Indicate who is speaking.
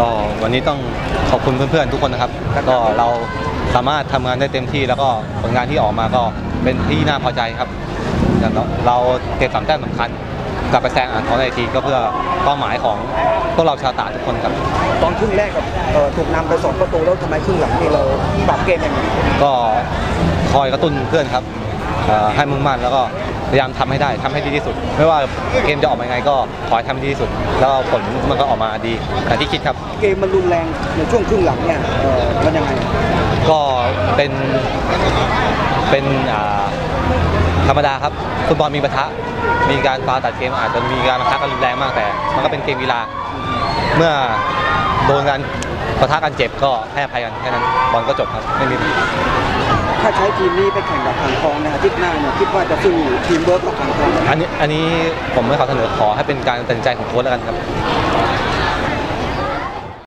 Speaker 1: ก็วันนี้ต้องขอบคุณเพื่อนๆทุกคนนะครับก็เราสามารถทำงานได้เต็มที่ แล้วก็ผลงานที่ออกมาก็เป็นที่น่าพอใจครับอย่างเราเราเก็บสามแต้มสำคัญกลับไปแซงอ่างทองในทีก็เพื่อเป้าหมายของพวกเราชาวตราดทุกคนครับ
Speaker 2: ตอนครึ่งแรกกับเอ่อถูกนำไปสองประตูแล้วทำไมครึ่งหลังนี่เราปรับเกมยังไง
Speaker 1: ก็คอยกระตุ้นเพื่อนครับเอ่อให้มุ่งมั่นแล้วก็ พยายามทำให้ได้ทำให้ดีที่สุด ไม่ว่าเกมจะออกมายังไงก็ขอให้ทำให้ดีที่สุด แล้วผลมันก็ออกมาดีอย่างที่คิดครับ
Speaker 2: เกมมันรุนแรงในช่วงครึ่งหลังเนี่ยเอ่อมันยังไง
Speaker 1: ก็เป็นเป็นอ่าธรรมดาครับฟุตบอลมีปะทะ มีการฟาวล์ตัดเกมอาจจะมีการปะทะกันรุนแรงมากแต่ มันก็เป็นเกมกีฬาเมื่อโดนกันปะทะกันเจ็บก็ให้อภัยกันแค่นั้นบอลก็จบครับไม่มี
Speaker 2: ถ้าใช้ทีมนี้ไปแข่งกับทางทองในอาทิตย์หน้าเนี่ยคิดว่าจะสู้ทีมเวิร์กกับทางทอง
Speaker 1: อันนี้อันนี้ผมไม่ขอเสนอขอให้เป็นการตัดสินใจของโค้ชแล้วกันครับ